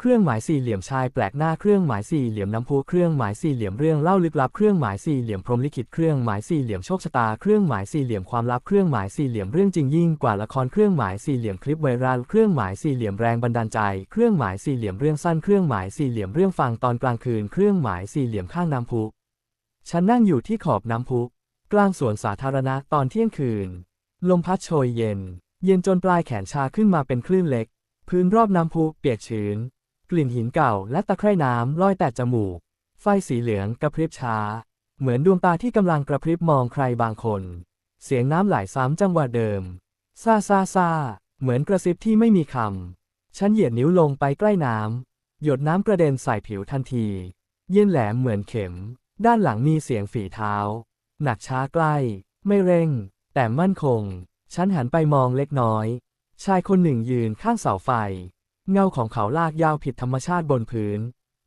เครื่องหมายสี่เหลี่ยมชายแปลกหน้าเครื่องหมายสี่เหลี่ยมน้ำพุเครื่องหมายสี่เหลี่ยมเรื่องเล่าลึกลับเครื่องหมายสี่เหลี่ยมพรหมลิขิตเครื่องหมายสี่เหลี่ยมโชคชะตาเครื่องหมายสี่เหลี่ยมความลับเครื่องหมายสี่เหลี่ยมเรื่องจริงยิ่งกว่าละครเครื่องหมายสี่เหลี่ยมคลิปไวรัลเครื่องหมายสี่เหลี่ยมแรงบันดาลใจ เครื่องหมายสี่เหลี่ยมเรื่องสั้นเครื่องหมายสี่เหลี่ยมเรื่องฟังตอนกลางคืน เครื่องหมายสี่เหลี่ยมข้างน้ำพุฉันนั่งอยู่ที่ขอบน้ำพุกลางสวนสาธารณะตอนเที่ยงคืน ลมพัดโชยเย็น เย็นจนปลายแขนชาขึ้นมาเป็นคลื่นเล็ก พื้นรอบน้ำพุเปียกชื้น กลิ่นหินเก่าและตะไคร่น้ำลอยแต่จมูก ไฟสีเหลืองกระพริบช้า เหมือนดวงตาที่กำลังกระพริบมองใครบางคน เสียงน้ำไหลซ้ำจังหวะเดิม ซาซาซาเหมือนกระซิบที่ไม่มีคำ ฉันเหยียดนิ้วลงไปใกล้น้ำ หยดน้ำกระเด็นใส่ผิวทันที เย็นแหลมเหมือนเข็ม ด้านหลังมีเสียงฝีเท้า หนักช้าใกล้ ไม่เร่ง แต่มั่นคง ฉันหันไปมองเล็กน้อย ชายคนหนึ่งยืนข้างเสาไฟ เงาของเขาลากยาวผิดธรรมชาติบนพื้น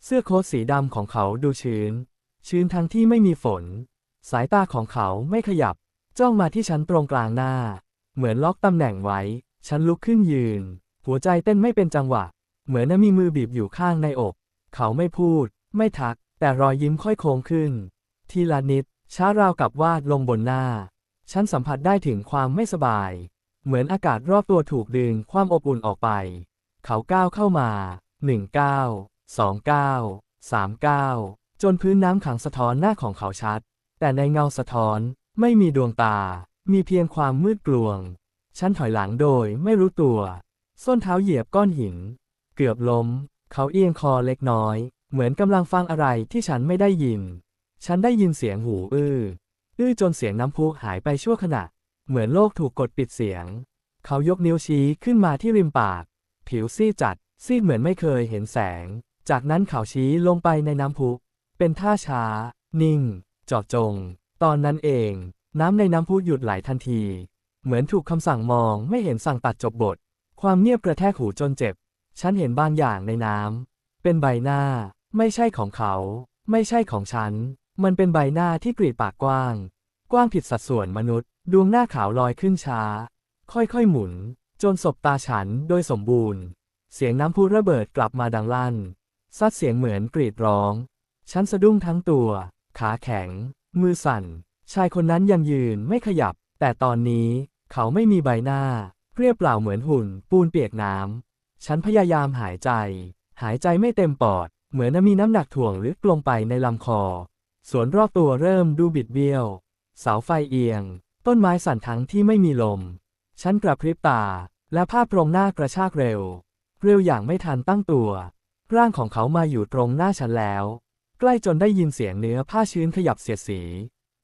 เสื้อโค้ทสีดำของเขาดูชื้น ชื้นทั้งที่ไม่มีฝน สายตาของเขาไม่ขยับ จ้องมาที่ฉันตรงกลางหน้า เหมือนล็อกตำแหน่งไว้ ฉันลุกขึ้นยืน หัวใจเต้นไม่เป็นจังหวะ เหมือนมีมือบีบอยู่ข้างในอก เขาไม่พูด ไม่ทัก แต่รอยยิ้มค่อยโค้งขึ้น ทีละนิด ช้าราวกับวาดลงบนหน้า ฉันสัมผัสได้ถึงความไม่สบาย เหมือนอากาศรอบตัวถูกดึงความอบอุ่นออกไป เขาก้าวเข้ามาหนึ่งก้าวสองก้าวสามก้าวจนพื้นน้ำขังสะท้อนหน้าของเขาชัด แต่ในเงาสะท้อนไม่มีดวงตา มีเพียงความมืดกลวง ฉันถอยหลังโดยไม่รู้ตัว ส้นเท้าเหยียบก้อนหิน เกือบล้ม เขาเอียงคอเล็กน้อย เหมือนกำลังฟังอะไรที่ฉันไม่ได้ยิน ฉันได้ยินเสียงหูอื้อ อื้อจนเสียงน้ำพุหายไปชั่วขณะ เหมือนโลกถูกกดปิดเสียง เขายกนิ้วชี้ขึ้นมาที่ริมปาก ผิวซีดจัด ซีดเหมือนไม่เคยเห็นแสง จากนั้นเขาชี้ลงไปในน้ำพุ เป็นท่าช้า นิ่งจาะจง ตอนนั้นเอง น้ำในน้ำพุหยุดไหลทันที เหมือนถูกคำสั่งมองไม่เห็นสั่งตัดจบบท ความเงียบกระแทกหูจนเจ็บ ฉันเห็นบางอย่างในน้ำ เป็นใบหน้า ไม่ใช่ของเขา ไม่ใช่ของฉัน มันเป็นใบหน้าที่กรีดปากกว้าง กว้างผิดสัดส่วนมนุษย์ ดวงหน้าขาวลอยขึ้นช้า ค่อยๆหมุน จนสบตาฉันโดยสมบูรณ์ เสียงน้ำพุระเบิดกลับมาดังลั่น ซัดเสียงเหมือนกรีดร้อง ฉันสะดุ้งทั้งตัว ขาแข็ง มือสั่น ชายคนนั้นยังยืนไม่ขยับ แต่ตอนนี้เขาไม่มีใบหน้า เรียบเปล่าเหมือนหุ่น ปูนเปียกน้ำ ฉันพยายามหายใจ หายใจไม่เต็มปอด เหมือนมีน้ำหนักถ่วงลึกลงไปในลำคอ สวนรอบตัวเริ่มดูบิดเบี้ยว เสาไฟเอียง ต้นไม้สั่นทั้งที่ไม่มีลม ฉันกระพริบตา และภาพตรงหน้ากระชากเร็ว เร็วอย่างไม่ทันตั้งตัว ร่างของเขามาอยู่ตรงหน้าฉันแล้ว ใกล้จนได้ยินเสียงเนื้อผ้าชื้นขยับเสียดสี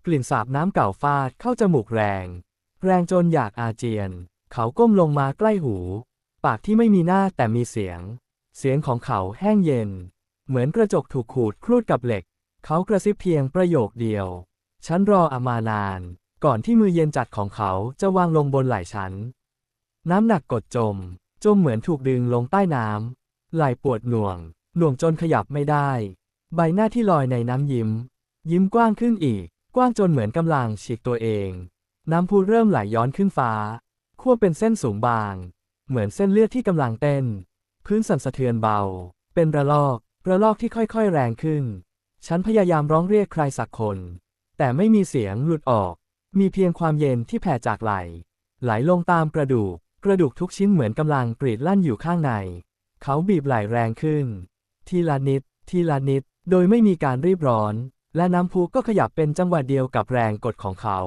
กลิ่นสาบน้ำเก่าฟาดเข้าจมูกแรง แรงจนอยากอาเจียน เขาก้มลงมาใกล้หู ปากที่ไม่มีหน้าแต่มีเสียง เสียงของเขาแห้งเย็น เหมือนกระจกถูกขูดครูดกับเหล็ก เขากระซิบเพียงประโยคเดียว ฉันรออามา นาน ก่อนที่มือเย็นจัดของเขาจะวางลงบนไหล่ฉัน น้ำหนักกดจม จมเหมือนถูกดึงลงใต้น้ำ ไหล่ปวดหน่วง หน่วงจนขยับไม่ได้ ใบหน้าที่ลอยในน้ำยิ้ม ยิ้มกว้างขึ้นอีก กว้างจนเหมือนกำลังฉีกตัวเอง น้ำพุเริ่มไหลย้อนขึ้นฟ้า ขั้วเป็นเส้นสูงบาง เหมือนเส้นเลือดที่กำลังเต้น พื้นสั่นสะเทือนเบา เป็นระลอก ระลอกที่ค่อยๆแรงขึ้น ฉันพยายามร้องเรียกใครสักคน แต่ไม่มีเสียงหลุดออก มีเพียงความเย็นที่แผ่จากไหล ไหลลงตามกระดูก กระดูกทุกชิ้นเหมือนกำลังกรีดลั่นอยู่ข้างใน เขาบีบไหลแรงขึ้น ทีละนิด ทีละนิด โดยไม่มีการรีบร้อน และน้ำพุก็ขยับเป็นจังหวะเดียวกับแรงกดของเขา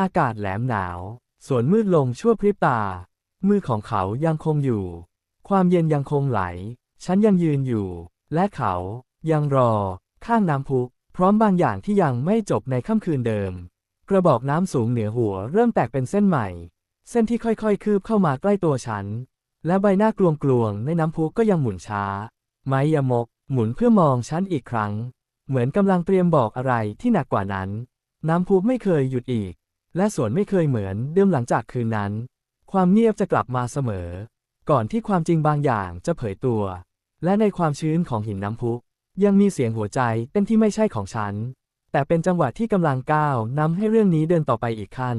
อากาศแหลมหนาว สวนมืดลงชั่วพริบตา มือของเขายังคงอยู่ ความเย็นยังคงไหล ฉันยังยืนอยู่ และเขายังรอ ข้างน้ำพุพร้อมบางอย่างที่ยังไม่จบในค่ำคืนเดิม ระบอกน้ำสูงเหนือหัวเริ่มแตกเป็นเส้นใหม่ เส้นที่ค่อยๆ คืบเข้ามาใกล้ตัวฉัน และใบหน้ากลวงๆในน้ำพุก็ยังหมุนช้า ไม้ยมก หมุนเพื่อมองฉันอีกครั้ง เหมือนกำลังเตรียมบอกอะไรที่หนักกว่านั้น น้ำพุไม่เคยหยุดอีก และสวนไม่เคยเหมือนเดิมหลังจากคืนนั้น ความเงียบจะกลับมาเสมอ ก่อนที่ความจริงบางอย่างจะเผยตัว และในความชื้นของหินน้ำพุ ยังมีเสียงหัวใจเต้นที่ไม่ใช่ของฉัน แต่เป็นจังหวะที่กำลังก้าวนำให้เรื่องนี้เดินต่อไปอีกขั้น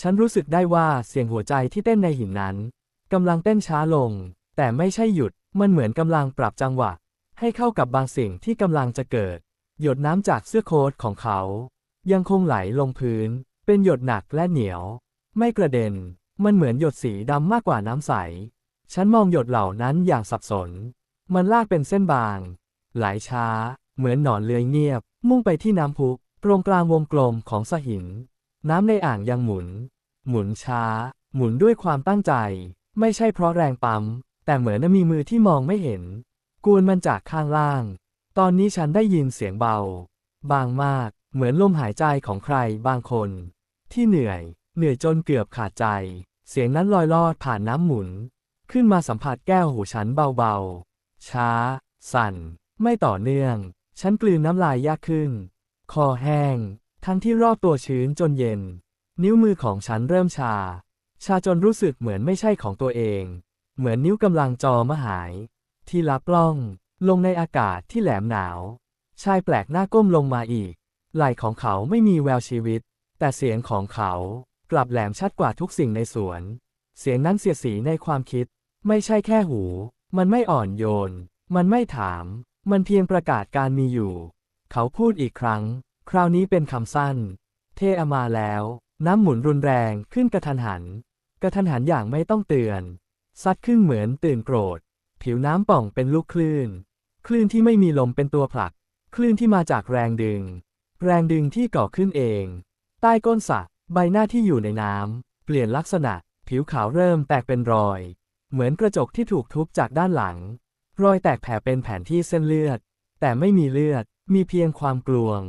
ฉันรู้สึกได้ว่าเสียงหัวใจที่เต้นในหินนั้นกำลังเต้นช้าลง แต่ไม่ใช่หยุด มันเหมือนกำลังปรับจังหวะ ให้เข้ากับบางสิ่งที่กำลังจะเกิด หยดน้ำจากเสื้อโค้ทของเขา ยังคงไหลลงพื้น เป็นหยดหนักและเหนียว ไม่กระเด็น มันเหมือนหยดสีดำมากกว่าน้ำใส ฉันมองหยดเหล่านั้นอย่างสับสน มันลากเป็นเส้นบาง ไหลช้า เหมือนหนอนเลื้อยเงียบ มุ่งไปที่น้ำพุตรงกลางวงกลมของสหิน น้ำในอ่างยังหมุน หมุนช้า หมุนด้วยความตั้งใจ ไม่ใช่เพราะแรงปั๊ม แต่เหมือนมีมือที่มองไม่เห็นกวนมันจากข้างล่าง ตอนนี้ฉันได้ยินเสียงเบา บางมาก เหมือนลมหายใจของใครบางคน ที่เหนื่อย เหนื่อยจนเกือบขาดใจ เสียงนั้นลอยลอดผ่านน้ำหมุน ขึ้นมาสัมผัสแก้วหูฉันเบาๆ ช้า สั่น ไม่ต่อเนื่อง ฉันกลืนน้ำลายยากขึ้น คอแห้ง ทั้งที่รอบตัวชื้นจนเย็น นิ้วมือของฉันเริ่มชา ชาจนรู้สึกเหมือนไม่ใช่ของตัวเอง เหมือนนิ้วกำลังจอมหาย ที่ลับล่อง ลงในอากาศที่แหลมหนาว ชายแปลกหน้าก้มลงมาอีก ไหล่ของเขาไม่มีแววชีวิต แต่เสียงของเขากลับแหลมชัดกว่าทุกสิ่งในสวน เสียงนั้นเสียสีในความคิด ไม่ใช่แค่หู มันไม่อ่อนโยน มันไม่ถาม มันเพียงประกาศการมีอยู่ เขาพูดอีกครั้ง คราวนี้เป็นคำสั้น เทอามาแล้ว น้ำหมุนรุนแรงขึ้นกระทันหัน กระทันหันอย่างไม่ต้องเตือน ซัดขึ้นเหมือนตื่นโกรธ ผิวน้ำป่องเป็นลูกคลื่น คลื่นที่ไม่มีลมเป็นตัวผลัก คลื่นที่มาจากแรงดึง แรงดึงที่ก่อขึ้นเอง ใต้ก้นสระใบหน้าที่อยู่ในน้ำเปลี่ยนลักษณะ ผิวขาวเริ่มแตกเป็นรอย เหมือนกระจกที่ถูกทุบจากด้านหลัง รอยแตกแผ่เป็นแผนที่เส้นเลือด แต่ไม่มีเลือด มีเพียงความกลวง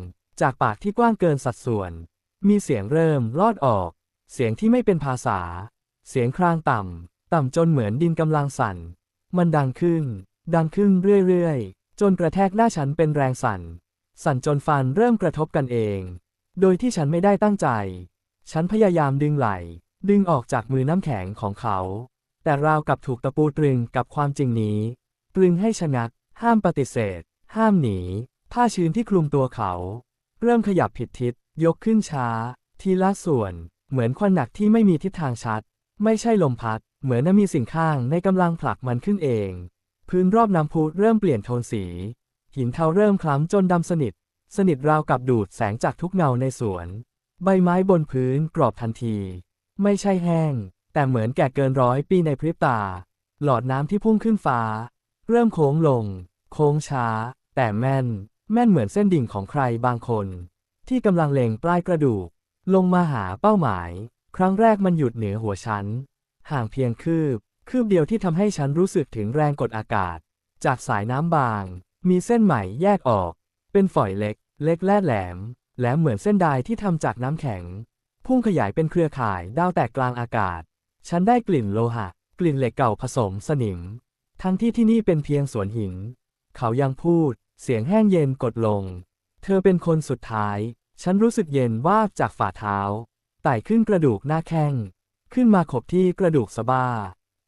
จากปากที่กว้างเกินสัดส่วน มีเสียงเริ่มลอดออก เสียงที่ไม่เป็นภาษา เสียงครางต่ำ ต่ำจนเหมือนดินกำลังสั่น มันดังขึ้น ดังขึ้นเรื่อยๆ จนกระแทกหน้าฉันเป็นแรงสั่น สั่นจนฟันเริ่มกระทบกันเอง โดยที่ฉันไม่ได้ตั้งใจ ฉันพยายามดึงไหล่ดึงออกจากมือน้ำแข็งของเขา แต่ราวกับถูกตะปูตรึงกับความจริงนี้ ตรึงให้ชะงัก ห้ามปฏิเสธ ห้ามหนี ผ้าชื้นที่คลุมตัวเขา เริ่มขยับผิดทิศ ยกขึ้นช้า ทีละส่วน เหมือนควันหนักที่ไม่มีทิศทางชัด ไม่ใช่ลมพัด เหมือนมีสิ่งข้างในกำลังผลักมันขึ้นเอง พื้นรอบน้ำพุเริ่มเปลี่ยนโทนสี หินเทาเริ่มคล้ำจนดำสนิท สนิทราวกับดูดแสงจากทุกเงาในสวน ใบไม้บนพื้นกรอบทันที ไม่ใช่แห้ง แต่เหมือนแก่เกินร้อยปีในพริบตา หลอดน้ำที่พุ่งขึ้นฟ้า เริ่มโค้งลง โค้งช้า แต่แม่น แม่นเหมือนเส้นดิ่งของใครบางคน ที่กำลังเล็งปลายกระดูก ลงมาหาเป้าหมาย ครั้งแรกมันหยุดเหนือหัวฉัน ห่างเพียงคืบ คืบเดียวที่ทำให้ฉันรู้สึกถึงแรงกดอากาศ จากสายน้ำบาง มีเส้นใหม่แยกออก เป็นฝอยเล็ก เล็กและแหลม แหลมเหมือนเส้นใดที่ทำจากน้ำแข็ง พุ่งขยายเป็นเครือข่ายดาวแตกกลางอากาศ ฉันได้กลิ่นโลหะ กลิ่นเหล็กเก่าผสมสนิม ทั้งที่ที่นี่เป็นเพียงสวนหิน เขายังพูด เสียงแห้งเย็นกดลง เธอเป็นคนสุดท้าย ฉันรู้สึกเย็นว่าจากฝ่าเท้า ไต่ขึ้นกระดูกหน้าแข้ง ขึ้นมาขบที่กระดูกสะบ้า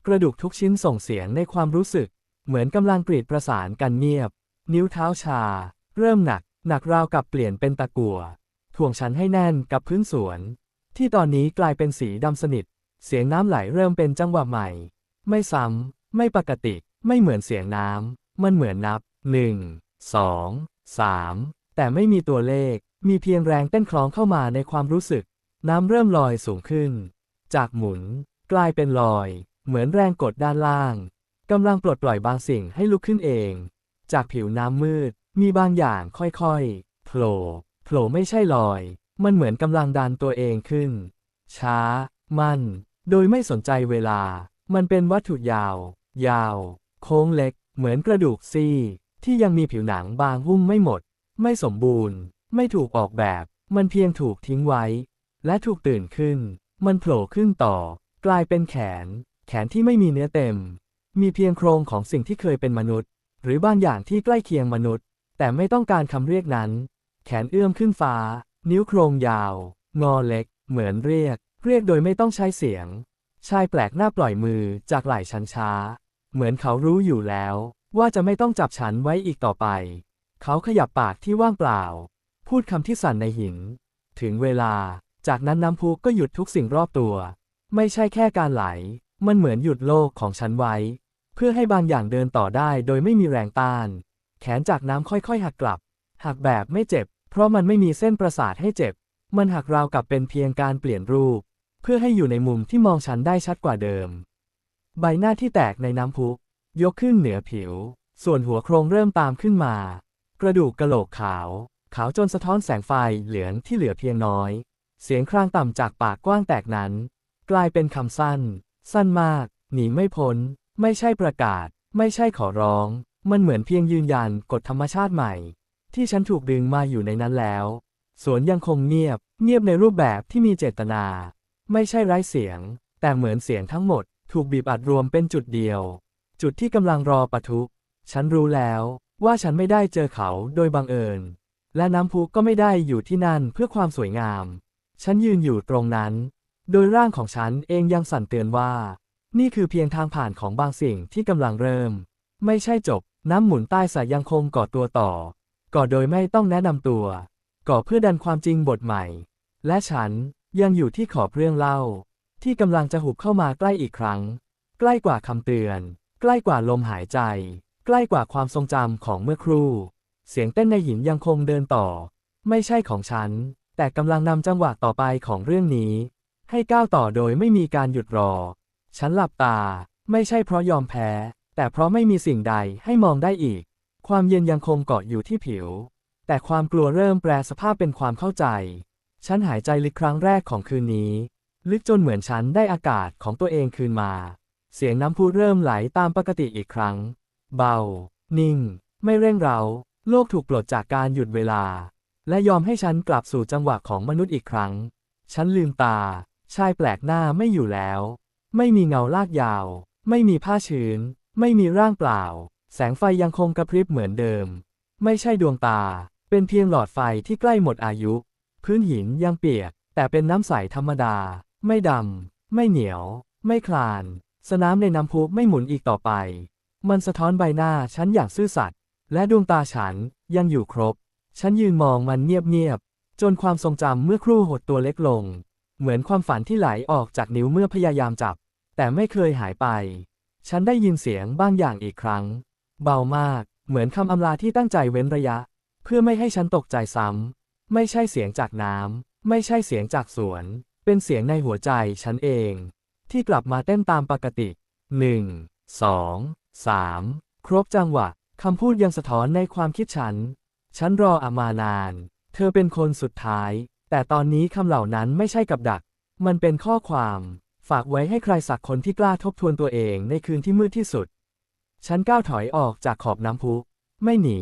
กระดูกทุกชิ้นส่งเสียงในความรู้สึก เหมือนกำลังกรีดประสานกันเงียบ นิ้วเท้าชา เริ่มหนัก หนักราวกับเปลี่ยนเป็นตะกั่วถ่วงฉันให้แน่นกับพื้นสวน ที่ตอนนี้กลายเป็นสีดำสนิท เสียงน้ำไหลเริ่มเป็นจังหวะใหม่ ไม่ซ้ำ ไม่ปกติ ไม่เหมือนเสียงน้ำ มันเหมือนนับหนึ่งสองสามแต่ไม่มีตัวเลข มีเพียงแรงเต้นคล้องเข้ามาในความรู้สึก น้ำเริ่มลอยสูงขึ้น จากหมุน กลายเป็นลอย เหมือนแรงกดด้านล่าง กำลังปลดปล่อยบางสิ่งให้ลุกขึ้นเอง จากผิวน้ำมืด มีบางอย่างค่อยๆ โผล่ โผล่ไม่ใช่ลอย มันเหมือนกำลังดันตัวเองขึ้น ช้า มัน โดยไม่สนใจเวลา มันเป็นวัตถุยาว ยาว โค้งเล็ก เหมือนกระดูกซี่ ที่ยังมีผิวหนังบางหุ้มไม่หมด ไม่สมบูรณ์ ไม่ถูกออกแบบ มันเพียงถูกทิ้งไว้ และถูกตื่นขึ้น มันโผล่ขึ้นต่อ กลายเป็นแขน แขนที่ไม่มีเนื้อเต็ม มีเพียงโครงของสิ่งที่เคยเป็นมนุษย์ หรือบางอย่างที่ใกล้เคียงมนุษย์ แต่ไม่ต้องการคำเรียกนั้น แขนเอื้อมขึ้นฟ้า นิ้วโครงยาว งอเล็ก เหมือนเรียก เรียกโดยไม่ต้องใช้เสียง ชายแปลกหน้าปล่อยมือจากไหล่ฉันช้า เหมือนเขารู้อยู่แล้ว ว่าจะไม่ต้องจับฉันไว้อีกต่อไป เขาขยับปากที่ว่างเปล่า พูดคำที่สั่นในหิน ถึงเวลา จากนั้นน้ำพุก็หยุดทุกสิ่งรอบตัว ไม่ใช่แค่การไหล มันเหมือนหยุดโลกของฉันไว้ เพื่อให้บางอย่างเดินต่อได้โดยไม่มีแรงต้าน แขนจากน้ำค่อยๆ หักกลับ หักแบบไม่เจ็บ เพราะมันไม่มีเส้นประสาทให้เจ็บ มันหักราวกับเป็นเพียงการเปลี่ยนรูป เพื่อให้อยู่ในมุมที่มองฉันได้ชัดกว่าเดิม ใบหน้าที่แตกในน้ำพุ ยกขึ้นเหนือผิว ส่วนหัวโครงเริ่มตามขึ้นมา กระดูกกะโหลกขาว ขาวจนสะท้อนแสงไฟเหลืองที่เหลือเพียงน้อย เสียงครางต่ำจากปากกว้างแตกนั้น กลายเป็นคำสั้น สั้นมาก หนีไม่พ้น ไม่ใช่ประกาศ ไม่ใช่ขอร้อง มันเหมือนเพียงยืนยันกฎธรรมชาติใหม่ ที่ฉันถูกดึงมาอยู่ในนั้นแล้ว สวนยังคงเงียบ เงียบในรูปแบบที่มีเจตนา ไม่ใช่ไร้เสียง แต่เหมือนเสียงทั้งหมด ถูกบีบอัดรวมเป็นจุดเดียว จุดที่กำลังรอปะทุ ฉันรู้แล้วว่าฉันไม่ได้เจอเขาโดยบังเอิญ และน้ำพุก็ไม่ได้อยู่ที่นั่นเพื่อความสวยงาม ฉันยืนอยู่ตรงนั้น โดยร่างของฉันเองยังสั่นเตือนว่า นี่คือเพียงทางผ่านของบางสิ่งที่กำลังเริ่ม ไม่ใช่จบ น้ำหมุนใต้สายยังคงก่อตัวต่อ ก่อโดยไม่ต้องแนะนำตัว ก่อเพื่อดันความจริงบทใหม่ และฉัน ยังอยู่ที่ขอบเรื่องเล่า ที่กำลังจะหุบเข้ามาใกล้อีกครั้ง ใกล้กว่าคำเตือน ใกล้กว่าลมหายใจ ใกล้กว่าความทรงจำของเมื่อครู่ เสียงเต้นในหินยังคงเดินต่อ ไม่ใช่ของฉัน แต่กำลังนำจังหวะต่อไปของเรื่องนี้ ให้ก้าวต่อโดยไม่มีการหยุดรอ ฉันหลับตา ไม่ใช่เพราะยอมแพ้ แต่เพราะไม่มีสิ่งใดให้มองได้อีก ความเย็นยังคงเกาะอยู่ที่ผิว แต่ความกลัวเริ่มแปลสภาพเป็นความเข้าใจ ฉันหายใจลึกครั้งแรกของคืนนี้ ลึกจนเหมือนฉันได้อากาศของตัวเองคืนมา เสียงน้ำพุเริ่มไหลตามปกติอีกครั้ง เบา นิ่ง ไม่เร่งเร้า โลกถูกปลดจากการหยุดเวลา และยอมให้ฉันกลับสู่จังหวะของมนุษย์อีกครั้ง ฉันลืมตา ชายแปลกหน้าไม่อยู่แล้ว ไม่มีเงาลากยาว ไม่มีผ้าชื้น ไม่มีร่างเปล่า แสงไฟยังคงกระพริบเหมือนเดิม ไม่ใช่ดวงตา เป็นเพียงหลอดไฟที่ใกล้หมดอายุ พื้นหินยังเปียก แต่เป็นน้ำใสธรรมดา ไม่ดำ ไม่เหนียว ไม่คลาน สนามในน้ำพุไม่หมุนอีกต่อไป มันสะท้อนใบหน้าฉันอย่างซื่อสัตย์และดวงตาฉันยังอยู่ครบ ฉันยืนมองมันเงียบๆจนความทรงจำเมื่อครู่หดตัวเล็กลง เหมือนความฝันที่ไหลออกจากนิ้วเมื่อพยายามจับ แต่ไม่เคยหายไป ฉันได้ยินเสียงบางอย่างอีกครั้ง เบามาก เหมือนคำอำลาที่ตั้งใจเว้นระยะ เพื่อไม่ให้ฉันตกใจซ้ำ ไม่ใช่เสียงจากน้ำ ไม่ใช่เสียงจากสวน เป็นเสียงในหัวใจฉันเอง ที่กลับมาเต้นตามปกติหนึ่งสองสามครบจังหวะคำพูดยังสะท้อนในความคิดฉัน ฉันรออามานาน เธอเป็นคนสุดท้าย แต่ตอนนี้คำเหล่านั้นไม่ใช่กับดัก มันเป็นข้อความ ฝากไว้ให้ใครสักคนที่กล้าทบทวนตัวเองในคืนที่มืดที่สุด ฉันก้าวถอยออกจากขอบน้ำพุ ไม่หนี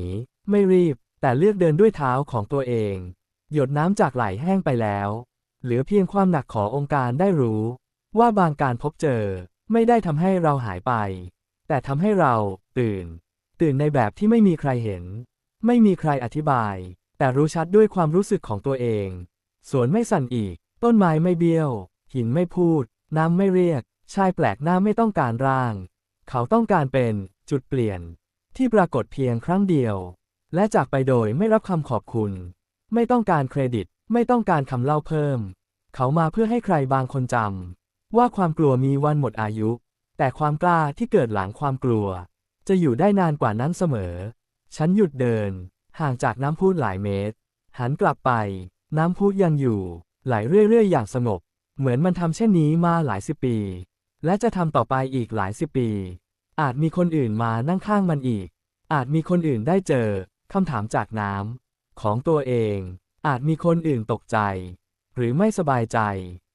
ไม่รีบ แต่เลือกเดินด้วยเท้าของตัวเอง หยดน้ำจากไหลแห้งไปแล้ว เหลือเพียงความหนักขององค์การได้รู้ ว่าบางการพบเจอไม่ได้ทำให้เราหายไป แต่ทำให้เราตื่น ตื่นในแบบที่ไม่มีใครเห็น ไม่มีใครอธิบาย แต่รู้ชัดด้วยความรู้สึกของตัวเอง สวนไม่สั่นอีก ต้นไม้ไม่เบี้ยว หินไม่พูด น้ำไม่เรียก ชายแปลกหน้าไม่ต้องการร่าง เขาต้องการเป็นจุดเปลี่ยน ที่ปรากฏเพียงครั้งเดียว และจากไปโดยไม่รับคำขอบคุณ ไม่ต้องการเครดิต ไม่ต้องการคำเล่าเพิ่ม เขามาเพื่อให้ใครบางคนจำว่าความกลัวมีวันหมดอายุ แต่ความกล้าที่เกิดหลังความกลัว จะอยู่ได้นานกว่านั้นเสมอ ฉันหยุดเดิน ห่างจากน้ำพุหลายเมตร หันกลับไป น้ำพุยังอยู่ ไหลเรื่อยๆ อย่างสงบ เหมือนมันทำเช่นนี้มาหลายสิบปี และจะทำต่อไปอีกหลายสิบปี อาจมีคนอื่นมานั่งข้างมันอีก อาจมีคนอื่นได้เจอคำถามจากน้ำ ของตัวเอง อาจมีคนอื่นตกใจ หรือไม่สบายใจ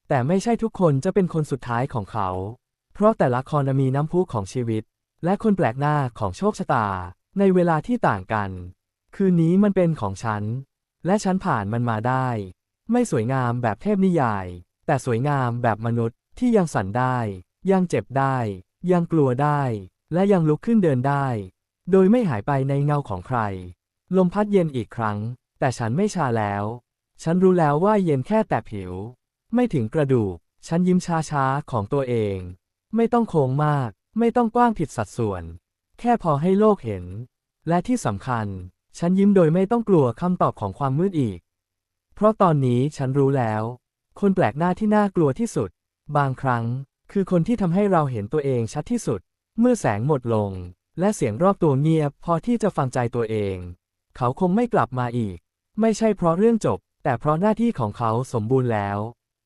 แต่ไม่ใช่ทุกคนจะเป็นคนสุดท้ายของเขา เพราะแต่ละครมีน้ำพุของชีวิต และคนแปลกหน้าของโชคชะตา ในเวลาที่ต่างกัน คืนนี้มันเป็นของฉัน และฉันผ่านมันมาได้ ไม่สวยงามแบบเทพนิยาย แต่สวยงามแบบมนุษย์ที่ยังสั่นได้ ยังเจ็บได้ ยังกลัวได้ และยังลุกขึ้นเดินได้ โดยไม่หายไปในเงาของใคร ลมพัดเย็นอีกครั้ง แต่ฉันไม่ชาแล้ว ฉันรู้แล้วว่าเย็นแค่แต่ผิว ไม่ถึงกระดูก ฉันยิ้มช้าๆของตัวเอง ไม่ต้องโค้งมาก ไม่ต้องกว้างผิดสัดส่วน แค่พอให้โลกเห็น และที่สำคัญ ฉันยิ้มโดยไม่ต้องกลัวคำตอบของความมืดอีก เพราะตอนนี้ฉันรู้แล้ว คนแปลกหน้าที่น่ากลัวที่สุด บางครั้ง คือคนที่ทำให้เราเห็นตัวเองชัดที่สุด เมื่อแสงหมดลง และเสียงรอบตัวเงียบพอที่จะฟังใจตัวเอง เขาคงไม่กลับมาอีก ไม่ใช่เพราะเรื่องจบ แต่เพราะหน้าที่ของเขาสมบูรณ์แล้ว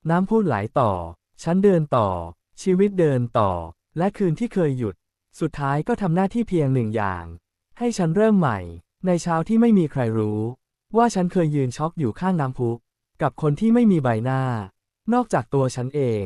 น้ำพูดไหลต่อ ฉันเดินต่อ ชีวิตเดินต่อ และคืนที่เคยหยุด สุดท้ายก็ทำหน้าที่เพียงหนึ่งอย่าง ให้ฉันเริ่มใหม่ ในเช้าที่ไม่มีใครรู้ ว่าฉันเคยยืนช็อกอยู่ข้างน้ำพุกับคนที่ไม่มีใบหน้า นอกจากตัวฉันเอง